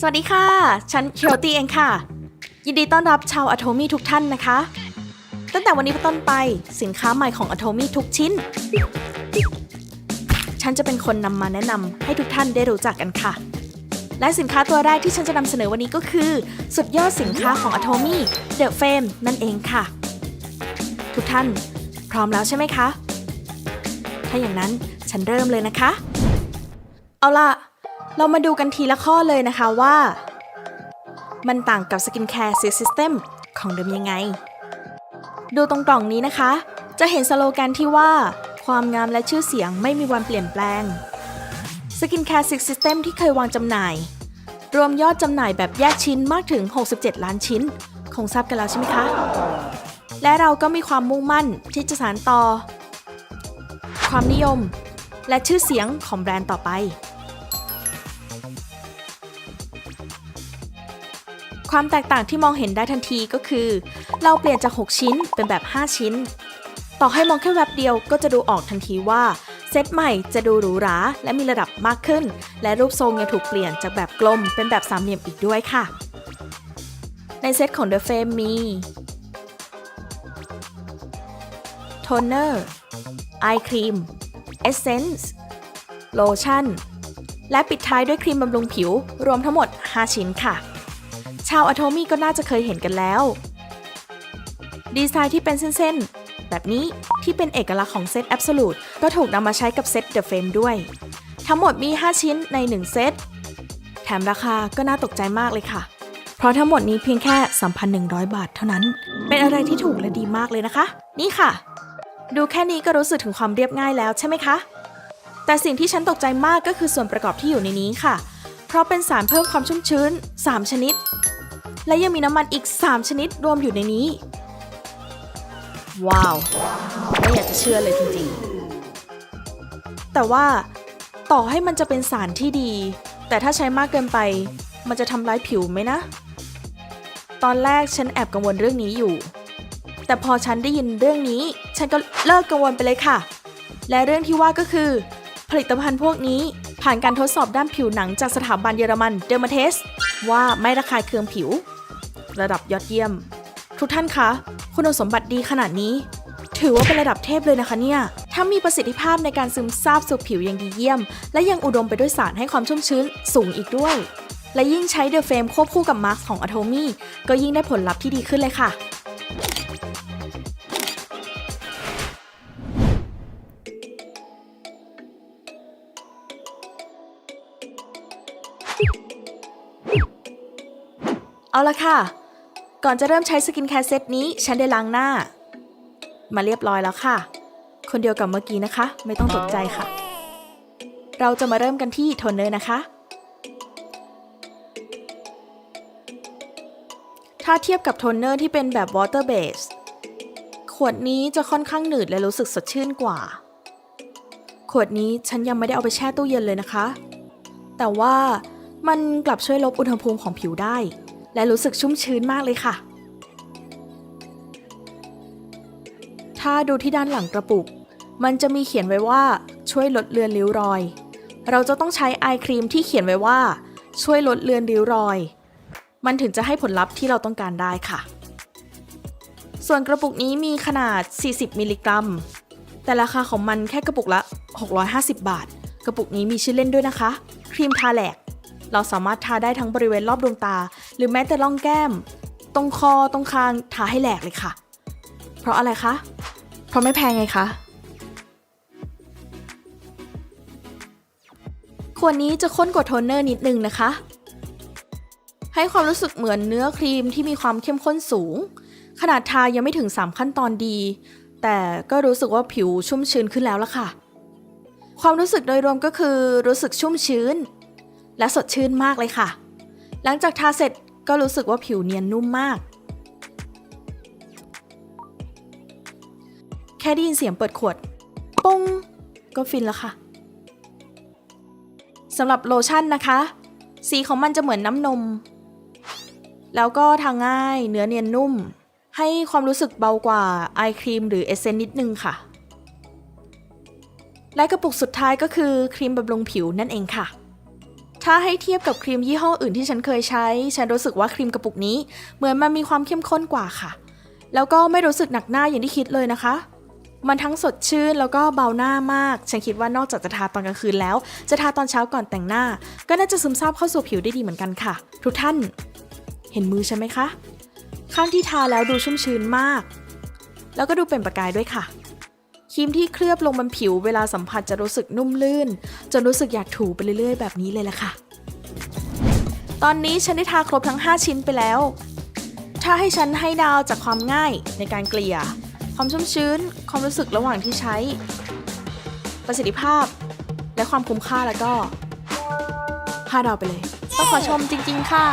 สวัสดีค่ะ ฉันเคียวตีเองค่ะ ยินดีต้อนรับชาวอะโทมี่ทุกท่านนะคะ ตั้งแต่วันนี้เป็นต้นไปสินค้าใหม่ของอะโทมี่ทุกชิ้น ฉันจะเป็นคนนำมาแนะนำให้ทุกท่านได้รู้จักกันค่ะ และสินค้าตัวแรกที่ฉันจะนำเสนอวันนี้ก็คือ สุดยอดสินค้าของ Atomy The Fame นั่นเองค่ะ ทุกท่านพร้อมแล้วใช่ไหมคะ ถ้าอย่างนั้นฉันเริ่มเลยนะคะ เอาล่ะ เรามาดูกันทีละข้อเลยนะคะว่า มันต่างกับสกินแคร์ซิสเต็มของเดิมยังไง ดูตรงกล่องนี้นะคะ จะเห็นสโลแกนที่ว่า ความงามและชื่อเสียงไม่มีวันเปลี่ยนแปลงสกินแคร์ซิสเต็มที่เคยวางจำหน่าย รวมยอดจำหน่ายแบบแยกชิ้นมากถึง 67 ล้านชิ้น คงทราบกันแล้วใช่ไหมคะ และเราก็มีความมุ่งมั่นที่จะสานต่อ ความนิยม และชื่อเสียงของแบรนด์ต่อไป ความแตกต่างที่มองเห็นได้ทันทีก็คือ เราเปลี่ยนจาก 6 ชิ้นเป็นแบบ 5 ชิ้น ต่อให้มองแค่แวบเดียวก็จะดูออกทันทีว่าเซตใหม่จะดูหรูหราและมีระดับมากขึ้น และรูปทรงยังถูกเปลี่ยนจากแบบกลมเป็นแบบสามเหลี่ยมอีกด้วยค่ะ ในเซตของ The Fame มีโทนเนอร์ไอครีมเอเซนส์โลชั่นและปิดท้ายด้วยครีมบำรุงผิวรวมทั้งหมด 5 ชิ้นค่ะ ชาวอะโทมี่ก็น่าจะเคยเห็นกันแล้ว ดีไซน์ที่เป็นเส้นๆ แบบนี้ที่เป็นเอกลักษณ์ของเซต Absolute ก็ถูกนำมาใช้กับเซต The Frame ด้วย ทั้งหมดมี 5 ชิ้นใน 1 เซต แถมราคาก็น่าตกใจมากเลยค่ะ เพราะทั้งหมดนี้เพียงแค่ 3,100 บาทเท่านั้น เป็นอะไรที่ถูกและดีมากเลยนะคะ นี่ค่ะ ดูแค่นี้ก็รู้สึกถึงความเรียบง่ายแล้วใช่ไหมคะ แต่สิ่งที่ฉันตกใจมากก็คือส่วนประกอบที่อยู่ในนี้ค่ะ เพราะเป็นสารเพิ่มความชุ่มชื้น 3 ชนิด และยังมีน้ำมันอีก 3 ชนิดรวมอยู่ในนี้ ว้าว ไม่อยากจะเชื่อเลยจริงๆ แต่ว่าต่อให้มันจะเป็นสารที่ดี แต่ถ้าใช้มากเกินไป มันจะทำร้ายผิวไหมนะ ตอนแรกฉันแอบกังวลเรื่องนี้อยู่ แต่พอฉันได้ยินเรื่องนี้ ฉันก็เลิกกังวลไปเลยค่ะ และเรื่องที่ว่าก็คือ ผลิตภัณฑ์พวกนี้ผ่านการทดสอบด้านผิวหนังจากสถาบันเยอรมันเดอร์มาเทสว่าไม่ระคายเคืองผิว ระดับยอดเยี่ยม ทุกท่านคะ คุณสมบัติดีขนาดนี้ ถือว่าเป็นระดับเทพเลยนะคะเนี่ยถ้ามีประสิทธิภาพในการซึมซาบสู่ผิวอย่างดีเยี่ยม และยังอุดมไปด้วยสารให้ความชุ่มชื้นสูงอีกด้วย และยิ่งใช้เดอะเฟมควบคู่กับมาร์กของอะโทมี่ก็ยิ่งได้ผลลัพธ์ที่ดีขึ้นเลยค่ะเอาละค่ะ ก่อนจะเริ่มใช้สกินแคร์เซตนี้ ฉันได้ล้างหน้า มาเรียบร้อยแล้วค่ะ คนเดียวกับเมื่อกี้นะคะ ไม่ต้องตกใจค่ะ เราจะมาเริ่มกันที่โทนเนอร์นะคะ ถ้าเทียบกับโทนเนอร์ที่เป็นแบบ water base ขวดนี้จะค่อนข้างหนืดและรู้สึกสดชื่นกว่า ขวดนี้ฉันยังไม่ได้เอาไปแช่ตู้เย็นเลยนะคะ แต่ว่ามันกลับช่วยลดอุณหภูมิของผิวได้ และรู้สึกชุ่มชื้นมากเลยค่ะ ถ้าดูที่ด้านหลังกระปุก มันจะมีเขียนไว้ว่าช่วยลดเลือนริ้วรอย เราจะต้องใช้ไอครีมที่เขียนไว้ว่า ช่วยลดเลือนริ้วรอย มันถึงจะให้ผลลัพธ์ที่เราต้องการได้ค่ะ ส่วนกระปุกนี้มีขนาด 40 มิลลิกรัม แต่ราคาของมันแค่กระปุกละ 650 บาท กระปุกนี้มีชื่อเล่นด้วยนะคะ ครีมทาแหลกเราสามารถทาได้ทั้งบริเวณรอบดวงตา หรือแม้แต่ร่องแก้ม ตรงคอตรงคางทาให้แหลกเลยค่ะ เพราะอะไรคะ เพราะไม่แพงไงคะขวดนี้จะข้นกว่าโทนเนอร์นิดนึงนะคะ ให้ความรู้สึกเหมือนเนื้อครีมที่มีความเข้มข้นสูง ขนาดทายังไม่ถึง 3 ขั้นตอนดี แต่ก็รู้สึกว่าผิวชุ่มชื้นขึ้นแล้วละค่ะ ความรู้สึกโดยรวมก็คือรู้สึกชุ่มชื้น และสดชื่นมากเลยค่ะ หลังจากทาเสร็จ ก็รู้สึกว่าผิวเนียนนุ่มมาก แค่ได้ยินเสียงเปิดขวด ปุ้ง ก็ฟินแล้วค่ะสำหรับโลชั่นนะคะ สีของมันจะเหมือนน้ำนม แล้วก็ทาง่ายเนื้อเนียนนุ่ม ให้ความรู้สึกเบากว่าไอครีมหรือเอเซนนิดนึงค่ะ และกระปุกสุดท้ายก็คือครีมบำรุงผิวนั่นเองค่ะ ถ้าให้เทียบกับครีมยี่ห้ออื่นที่ฉันเคยใช้ ฉันรู้สึกว่าครีมกระปุกนี้ เหมือนมันมีความเข้มข้นกว่าค่ะ แล้วก็ไม่รู้สึกหนักหน้าอย่างที่คิดเลยนะคะ มันทั้งสดชื่นแล้วก็เบาหน้ามาก ฉันคิดว่านอกจากจะทาตอนกลางคืนแล้ว จะทาตอนเช้าก่อนแต่งหน้า ก็น่าจะซึมซาบเข้าสู่ผิวได้ดีเหมือนกันค่ะ ทุกท่าน เห็นมือใช่ไหมคะ ข้างที่ทาแล้วดูชุ่มชื้นมาก แล้วก็ดูเป็นประกายด้วยค่ะ ครีมที่เคลือบลงบนผิวเวลาสัมผัสจะรู้สึกนุ่มลื่น จนรู้สึกอยากถูไปเรื่อยๆ แบบนี้เลยล่ะค่ะ ตอนนี้ฉันได้ทาครบทั้ง 5 ชิ้นไปแล้ว ถ้าให้ฉันให้ดาวจากความง่ายในการเกลี่ย ความชุ่มชื้น ความรู้สึกระหว่างที่ใช้ ประสิทธิภาพ และความคุ้มค่าแล้วก็5ดาวไปเลยต้องขอชมจริง ๆ ค่ะ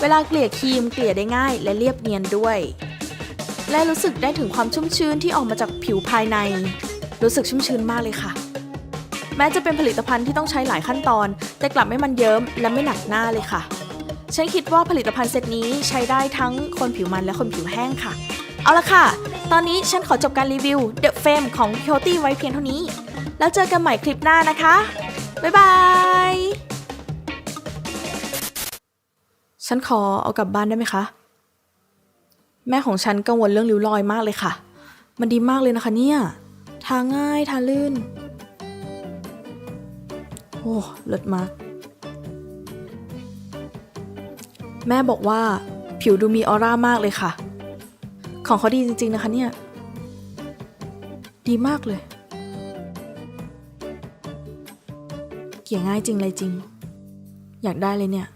เวลาเกลี่ยครีมเกลี่ยได้ง่ายและเรียบเนียนด้วย และรู้สึกได้ถึงความชุ่มชื้นที่ออกมาจากผิวภายใน รู้สึกชุ่มชื้นมากเลยค่ะ แม้จะเป็นผลิตภัณฑ์ที่ต้องใช้หลายขั้นตอน แต่กลับไม่มันเยิ้มและไม่หนักหน้าเลยค่ะ ฉันคิดว่าผลิตภัณฑ์เซตนี้ใช้ได้ทั้งคนผิวมันและคนผิวแห้งค่ะ เอาละค่ะ ตอนนี้ฉันขอจบการรีวิว The Fame ของ k o t y ไว้เพียงเท่านี้ แล้วเจอกันใหม่คลิปหน้านะคะ บ๊ายบาย ฉันขอเอากลับบ้านได้ไหมคะ แม่ของฉันกังวลเรื่องริ้วรอยมากเลยค่ะ มันดีมากเลยนะคะเนี่ย ทาง่ายทาลื่น โอ้เลิศมาก แม่บอกว่า ผิวดูมีออร่ามากเลยค่ะ ของเขาดีจริง ๆ นะคะเนี่ย ดีมากเลย เกี่ยง่ายจริงเลยจริง อยากได้เลยเนี่ย